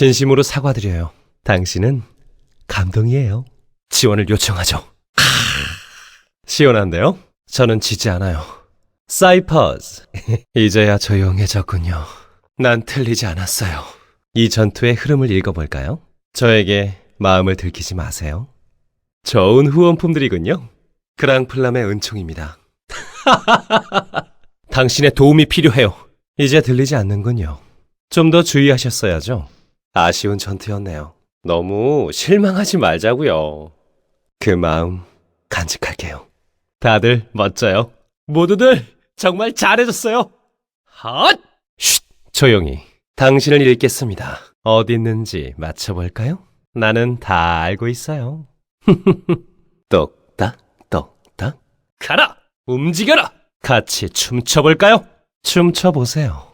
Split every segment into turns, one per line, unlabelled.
진심으로 사과드려요. 당신은 감동이에요. 지원을 요청하죠. 시원한데요? 저는 지지 않아요. 사이퍼즈. 이제야 조용해졌군요. 난 틀리지 않았어요. 이 전투의 흐름을 읽어볼까요? 저에게 마음을 들키지 마세요. 좋은 후원품들이군요. 그랑플람의 은총입니다. 당신의 도움이 필요해요. 이제 들리지 않는군요. 좀 더 주의하셨어야죠. 아쉬운 전투였네요. 너무 실망하지 말자고요. 그 마음 간직할게요. 다들 멋져요. 모두들 정말 잘해줬어요. 헛! 쉿! 조용히. 당신을 읽겠습니다. 어디 있는지 맞춰볼까요? 나는 다 알고 있어요. 똑딱, 똑딱. 가라! 움직여라! 같이 춤춰볼까요? 춤춰보세요.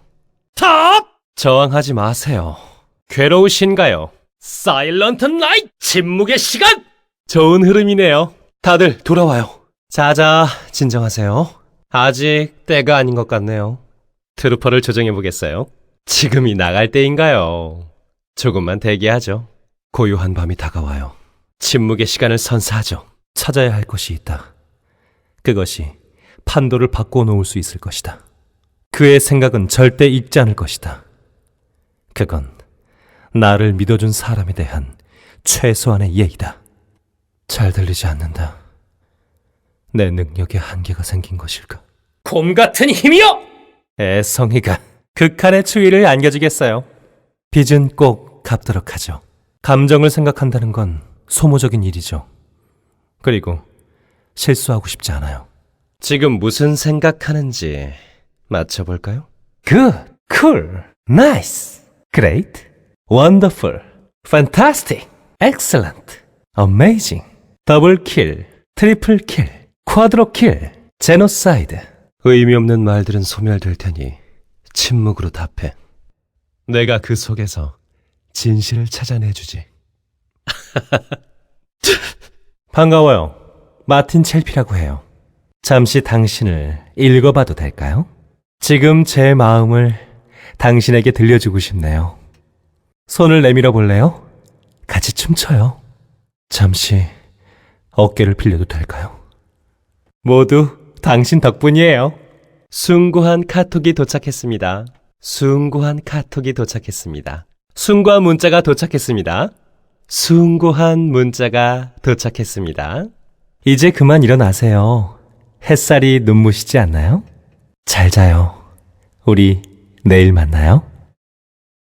탑! 저항하지 마세요. 괴로우신가요? 사일런트 나이트! 침묵의 시간! 좋은 흐름이네요. 다들 돌아와요. 자자, 진정하세요. 아직 때가 아닌 것 같네요. 트루퍼를 조정해보겠어요. 지금이 나갈 때인가요? 조금만 대기하죠. 고요한 밤이 다가와요. 침묵의 시간을 선사하죠. 찾아야 할 것이 있다. 그것이 판도를 바꿔 놓을 수 있을 것이다. 그의 생각은 절대 잊지 않을 것이다. 그건 나를 믿어준 사람에 대한 최소한의 예의다. 잘 들리지 않는다. 내 능력에 한계가 생긴 것일까? 곰 같은 힘이여! 애성이가 극한의 추위를 안겨주겠어요. 빚은 꼭 갚도록 하죠. 감정을 생각한다는 건 소모적인 일이죠. 그리고 실수하고 싶지 않아요. 지금 무슨 생각하는지 맞춰볼까요? Good, cool, nice, great, wonderful, fantastic, excellent, amazing, 더블 킬, 트리플 킬, 쿼드로 킬, 제노사이드. 의미 없는 말들은 소멸될 테니 침묵으로 답해. 내가 그 속에서 진실을 찾아내주지. 반가워요. 마틴 첼피라고 해요. 잠시 당신을 읽어봐도 될까요? 지금 제 마음을 당신에게 들려주고 싶네요. 손을 내밀어 볼래요? 같이 춤춰요. 잠시 어깨를 빌려도 될까요? 모두 당신 덕분이에요. 숭고한 카톡이 도착했습니다. 숭고한 카톡이 도착했습니다. 숭고한 문자가 도착했습니다. 숭고한 문자가 도착했습니다. 이제 그만 일어나세요. 햇살이 눈부시지 않나요? 잘 자요. 우리 내일 만나요.